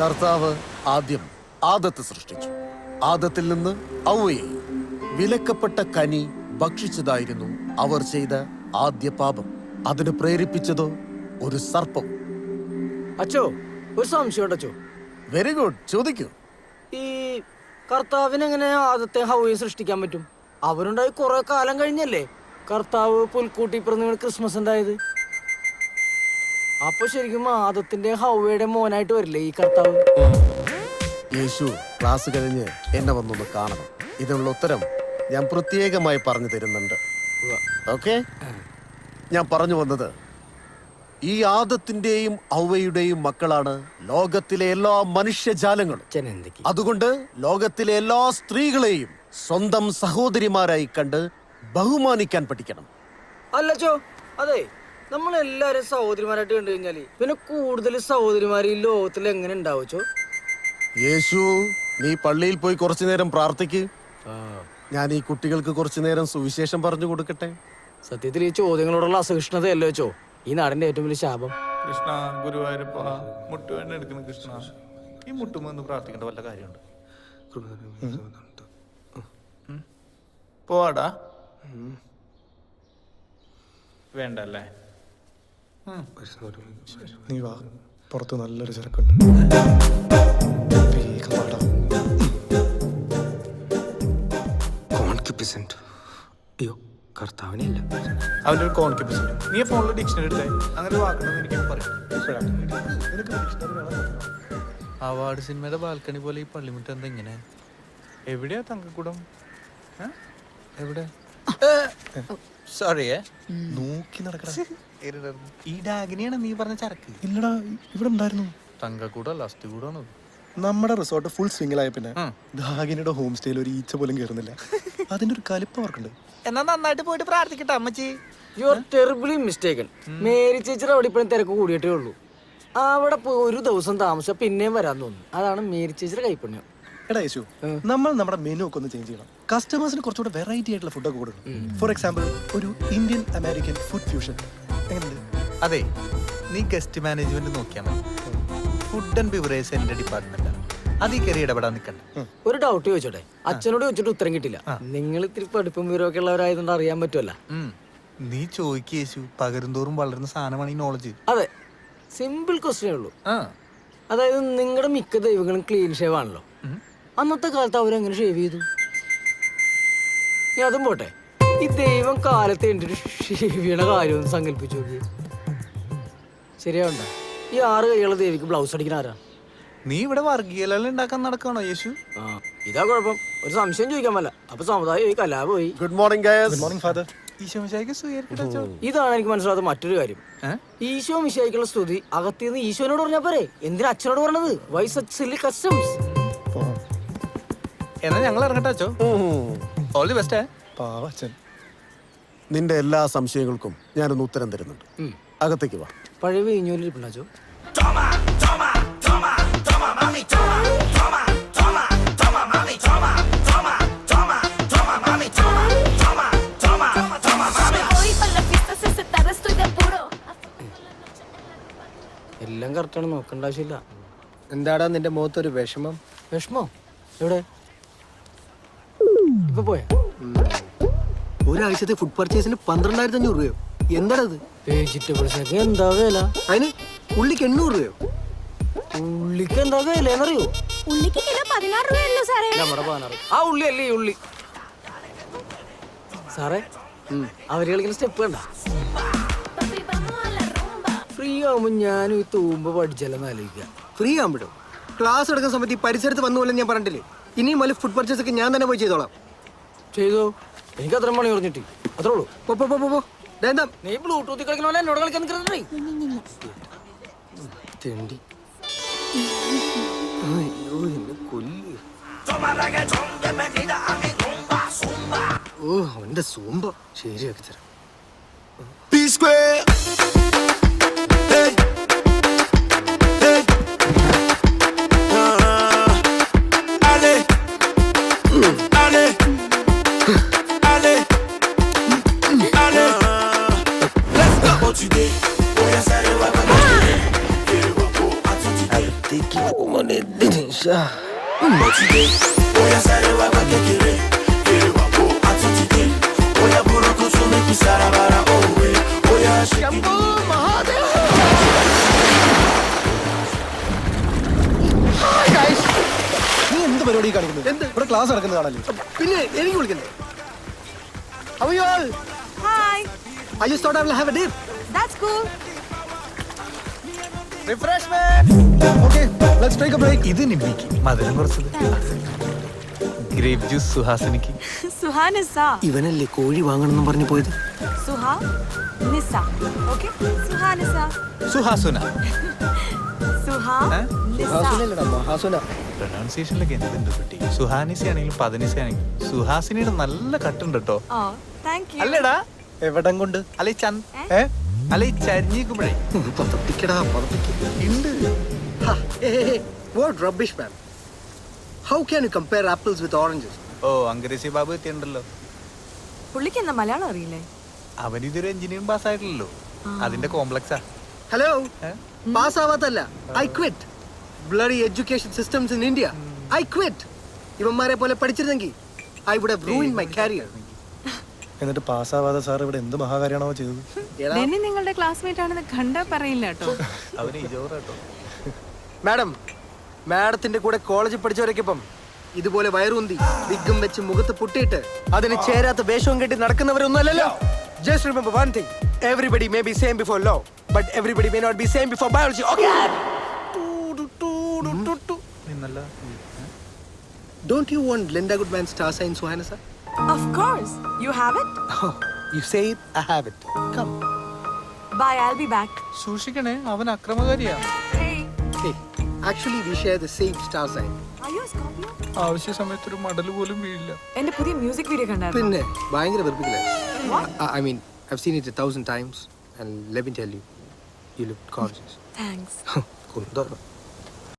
കർത്താവ് ആദ്യം ആദത്ത് സൃഷ്ടിച്ചു. ആദത്തിൽ നിന്ന് ഔവയെ വിലക്കപ്പെട്ട കനി ഭക്ഷിച്ചതായിരുന്നു അവർ ചെയ്ത ആദ്യ പാപം. അതിന് പ്രേരിപ്പിച്ചതോ ഒരു സർപ്പം. അച്ചോ ഒരു സംശയം അച്ചോ വെരി ഗുഡ് ചോദിക്കൂ. ഈ കർത്താവിന് എങ്ങനെ ആദത്തെ ഹൗയെ സൃഷ്ടിക്കാൻ പറ്റും? അവരുണ്ടായി കുറെ കാലം കഴിഞ്ഞല്ലേ. കർത്താവ് പുൽക്കൂട്ടി പിറന്നു ക്രിസ്മസ് ഉണ്ടായത് അപ്പൊ ശരിക്കും ആദത്തിന്റെ ഹൗവയുടെ മോനായിട്ട് വരില്ലേ ഈ കർത്താവ്? യേശു ക്ലാസ് കഴിഞ്ഞ് എന്നെ വന്നൊന്ന് കാണണം. ഇതിനുള്ള ഉത്തരം ഞാൻ പ്രത്യേകമായി പറഞ്ഞു തരുന്നുണ്ട്. ഓക്കെ ഞാൻ പറഞ്ഞു വന്നത് ഈ ആദത്തിന്റെയും ഔവയുടെയും മക്കളാണ് ലോകത്തിലെ എല്ലാ മനുഷ്യജാലങ്ങളും. അതുകൊണ്ട് ലോകത്തിലെ എല്ലാ സ്ത്രീകളെയും സ്വന്തം സഹോദരിമാരായി കണ്ട് ബഹുമാനിക്കാൻ പഠിക്കണം. അല്ലച്ചോ അതെ നമ്മൾ എല്ലാരും സഹോദരിമാരായിട്ട് കണ്ടു കഴിഞ്ഞാൽ പിന്നെ കൂടുതൽ സഹോദരിമാർ ഈ ലോകത്തിൽ എങ്ങനെ ഉണ്ടാവച്ചോ യേശു നീ പള്ളിയിൽ പോയി കുറച്ചു നേരം പ്രാർത്ഥിക്ക്. ഞാൻ ഈ കുട്ടികൾക്ക് കുറച്ചു നേരം സുവിശേഷം പറഞ്ഞു കൊടുക്കട്ടെ? സത്യത്തിൽ ഈ ചോദ്യങ്ങളോടുള്ള അസഹിഷ്ണുതയല്ലോ വെച്ചോ ഈ നാടിന്റെ ഏറ്റവും വലിയ ശാപം. കൃഷ്ണ ഗുരുവായൂരപ്പ മുട്ടുവേണ്ട എടുക്കുന്ന കൃഷ്ണ. ഈ മുട്ടുമെന്ന് പ്രാർത്ഥിക്കേണ്ട വല്ല കാര്യമുണ്ട്. പോവാടാ. വേണ്ടല്ലേ? നീ വാ. പുറത്ത് നല്ലൊരു അവന്റെ ഒരു കോൺക്യൂപ്പസ് നീ ഫോണിൽ ഡിക്ഷണറി എടുത്തേ. അങ്ങനെ എനിക്ക് പറയും. അവാർഡ് സിനിമയുടെ ബാൽക്കണി പോലെ ഈ പള്ളിമുറ്റം എന്താ ഇങ്ങനെ? എവിടെയാ തങ്കക്കൂടം? എവിടെ? സോറിയേ നോക്കി നടക്കടാ. ഈ ഡാഗിനിയാണ് നീ പറഞ്ഞ ചരക്ക്. ഇല്ലടാ ഇവിടെ ഉണ്ടായിരുന്നു തങ്കക്കൂടല്ല അസ്ഥികൂടാണ് നമ്മുടെ റിസോർട്ട് ഫുൾ സ്വിങ്ങിലായ പിന്നെ ഡാഗിനിയുടെ ദാഗിനിയുടെ ഹോം സ്റ്റേയിൽ ഒരു ഈച്ച പോലും കയറുന്നില്ല അതിന്റെ ഒരു കലിപ്പ് അവർക്കുണ്ട്. എന്നാ നന്നായിട്ട് പോയിട്ട് പ്രാർത്ഥിക്കട്ടെ അമ്മച്ചി. You are terribly mistaken Mary ചേച്ചിയുടെ അവിടെ ഇപ്പോഴും തിരക്ക് കൂടിയിട്ടേ ഉള്ളൂ. അവിടെ പോയി ഒരു ദിവസം താമസിച്ചാൽ പിന്നെയും വരാൻ തോന്നുന്നു. അതാണ് മേരി ചേച്ചിയുടെ കൈപ്പുണ്യം. എടാ യേശു നമ്മൾ നമ്മുടെ മെനു ഒക്കെ ഒന്ന് ചേഞ്ച് ചെയ്യണം. കസ്റ്റമേഴ്സിന് കുറച്ചുകൂടെ വെറൈറ്റി ആയിട്ടുള്ള ഫുഡൊക്കെ കൊടുക്കണം. ഫോർ എക്സാമ്പിൾ ഒരു ഇന്ത്യൻ അമേരിക്കൻ ഫുഡ് ഫ്യൂഷൻ അതെ നീ ഗസ്റ്റ് മാനേജ്മെന്റ് നോക്കിയാൽ മതി. ഫുഡ് ആൻഡ് ബിവറേജ് എന്റെ ഡിപ്പാർട്ട്മെന്റ് അതിൽ കയറി ഇടപെടാൻ നിൽക്കണ്ട ഒരു ഡൗട്ട് ചോദിച്ചോട്ടെ? അച്ഛനോട് ചോദിച്ചിട്ട് ഉത്തരം കിട്ടില്ല നിങ്ങൾ ഇത്തിരി പഠിപ്പും വിവരമൊക്കെ ഉള്ളവരായതുകൊണ്ട് അറിയാൻ പറ്റുമല്ല. നീ ചോദിക്കുക യേശു പകരുന്തോറും വളരുന്ന സാധനമാണ് ഈ നോളജ് അതെ സിമ്പിൾ ക്വസ്റ്റ്യൻ ഉള്ളൂ. അതായത് നിങ്ങളുടെ മിക്ക ദൈവങ്ങളും ക്ലീൻ ഷേവ് ആണല്ലോ. അന്നത്തെ കാലത്ത് അവരെങ്ങനെ ഷേവ് ചെയ്തു? നീ അതും പോട്ടെ. ഈ ദൈവം കാലത്ത് എന്റെ ഒരു കാര്യം ഒന്ന് സങ്കല്പിച്ചു നോക്കി. ശരിയാവണ്ട. ഈ ആറ് കൈയുള്ള ദേവിക്ക് ബ്ലൗസ് അടിക്കുന്ന ആരാ? നീ ഇവിടെ വർഗീയലെല്ലാം ഉണ്ടാക്കാൻ നടക്കണോ യേശു? ആ ഇതാ കുഴപ്പം. ഒരു സംശയം ചോദിക്കാൻ പറ്റില്ല അപ്പൊ സമുദായം ഈ കലാ പോയി good morning good morning father സ്വീകരിക്കട്ടോ ഇതാണ് എനിക്ക് മനസ്സിലാത്ത മറ്റൊരു കാര്യം. ഈശോ മിശായിക്കുള്ള സ്തുതി അകത്തിന്ന് ഈശോനോട് പറഞ്ഞാ പോരെ? എന്തിനാ അച്ഛനോട് പറഞ്ഞത്? വൈസ് സച്ച് സില്ലി കസ്റ്റംസ് എന്നാ ഞങ്ങൾ ഇറങ്ങട്ടെ അച്ഛോ. ഓൾ ദി ബെസ്റ്റ് പാവച്ചൻ നിന്റെ എല്ലാ സംശയങ്ങൾക്കും ഞാനൊന്ന് ഉത്തരം തരുന്നുണ്ട്. അകത്തേക്ക് വാ. പഴയ apuro. എല്ലാം കറക്റ്റാണ് നോക്കേണ്ട ആവശ്യമില്ല. എന്താടാ നിന്റെ മുഖത്തൊരു വിഷമം? വിഷമോ? എവിടെ? ഇപ്പൊ പോയാ? ഒരാഴ്ചത്തെ ഫുഡ് പർച്ചേസിന് പന്ത്രണ്ടായിരത്തി അഞ്ഞൂറ് രൂപയോ? എന്താണത്? ഇത് വെജിറ്റബിൾസിനൊക്കെ എന്താ വില? അതിന് ഉള്ളിക്ക് എണ്ണൂറ് രൂപയോ? ഉള്ളിക്ക് എന്താ വില എന്നറിയോ ഉള്ളിക്ക് കിലോ പതിനാറ് രൂപയല്ലോ സാറേ. നമ്മുടെ ആ ഉള്ളി അല്ലേ ഈ ഉള്ളി? സാറേ അവർ കളിക്കുന്ന സ്റ്റെപ്പ് കണ്ട. ഫ്രീ ആവുമ്പോ ഞാനും ഈ തൂമ്പ പഠിച്ചല്ലെന്ന് ആലോചിക്കാം. ഫ്രീ ആകുമ്പോഴും ക്ലാസ് എടുക്കുന്ന സമയത്ത് ഈ പരിസരത്ത് വന്നു പോലെ ഞാൻ പറഞ്ഞിട്ടില്ലേ? ഇനിയും വലിയ ഫുഡ് പർച്ചേസ് ഒക്കെ ഞാൻ തന്നെ പോയി ചെയ്തോളാം. ചെയ്തോ? എനിക്ക് അത്ര മണി പറഞ്ഞിട്ട്. അത്രേ ഉള്ളൂ. നീ ബ്ലൂടൂത്തിൽ കളിക്കണ പോലെ എന്നോട് കളിക്കാൻ നിൽക്കുന്നുണ്ടേ തെണ്ടി. അയ്യോ എന്നെ കൊല്ലു. ഓ അവന്റെ സൂമ്പ. ശരിയാക്കി തരാം. നീ എന്ത് പരിപാടി കാണിക്കുന്നത് എന്ത്? ഇവിടെ ക്ലാസ് നടക്കുന്നത് കാണല്ലേ പിന്നെ എനിക്ക് വിളിക്കണ്ടേ How are you all? Hi. I just thought I will have a dip. That's cool. ഇത് നിമ്മിക്ക് മധുരം കുറച്ചത് ഗ്രേപ്പ് ജ്യൂസ് സുഹാസിനിക്ക് Suhanisa. ഇവനല്ലേ കോഴി വാങ്ങണമെന്നും പറഞ്ഞു പോയത് Suha. Nisa. Okay? Suhanisa. സുഹാസുന Suha. Nisa. ഹാസുനല്ലടാ മഹാസുന പ്രൊനൗൺസിയേഷനിലൊക്കെ എന്തുണ്ട് കുട്ടി സുഹാനിസി ആണെങ്കിലും പതിനിസി ആണെങ്കിലും സുഹാസിനിയുടെ നല്ല കട്ടുണ്ട് കേട്ടോ Oh, thank you. അല്ലേടാ എവിടം കൊണ്ട് അല്ല ചന്ദ് ചന്ത ഏ അല്ല ഈ ചരിഞ്ഞിക്കുമ്പോഴേ പതപ്പിക്കടാ പതപ്പിക്ക ഉണ്ട് what rubbish man how can you compare apples with oranges ഓ അങ്കരേശി ബാബു എത്തിയുണ്ടല്ലോ പുള്ളിക്ക് എന്താ മലയാളം അറിയില്ലേ? അവൻ ഇതൊരു എഞ്ചിനീയറിംഗ് പാസ് ആയിട്ടില്ലല്ലോ അതിന്റെ കോംപ്ലക്സാ. ഹലോ ഏ? Pass ആവാത്തല്ല I quit bloody education systems in India I quit ഇവന്മാരെ പോലെ പഠിച്ചിരുന്നെങ്കിൽ I would have ruin my career എന്നിട്ട് പാസ്സാവാതെ സാർ ഇവിടെ എന്ത് മഹാകാര്യമാണോ ചെയ്തത്? ഡെന്നി നിങ്ങളുടെ ക്ലാസ്മേറ്റ് ആണെന്ന് കണ്ടാ പറയില്ല കേട്ടോ. അവന് മാഡം മാഡത്തിന്റെ കൂടെ കോളേജിൽ പഠിച്ചവരൊക്കെ ഇപ്പം ഇതുപോലെ വയറുന്തി വിഗ്ഗും വെച്ച് മുഖത്ത് പൊട്ടിയിട്ട് അതിന് ചേരാത്ത വേഷവും കെട്ടി നടക്കുന്നവരൊന്നും അല്ലല്ലോ. Just remember one thing everybody may be same before law but everybody may not be same before biology okay നിന്നല്ല. Don't you want Linda good man star sign Suhana sir Of course. You have it? You say I have it come Bye, I'll be back. സൂക്ഷിക്കണേ. അവൻ അക്രമകാരിയാ. Hey. Actually we share the same star sign Are you a Scorpio? ആവശ്യ സമയത്ത് ഒരു മടൽ പോലും വീഴില്ല. എന്റെ പുതിയ മ്യൂസിക് വീഡിയോ കണ്ടായിരുന്നു? പിന്നെ ഭയങ്കര വെറുപ്പിക്കില്ല? I mean I've seen it thousand times and let me tell you you look conscious thanks കുന്തോ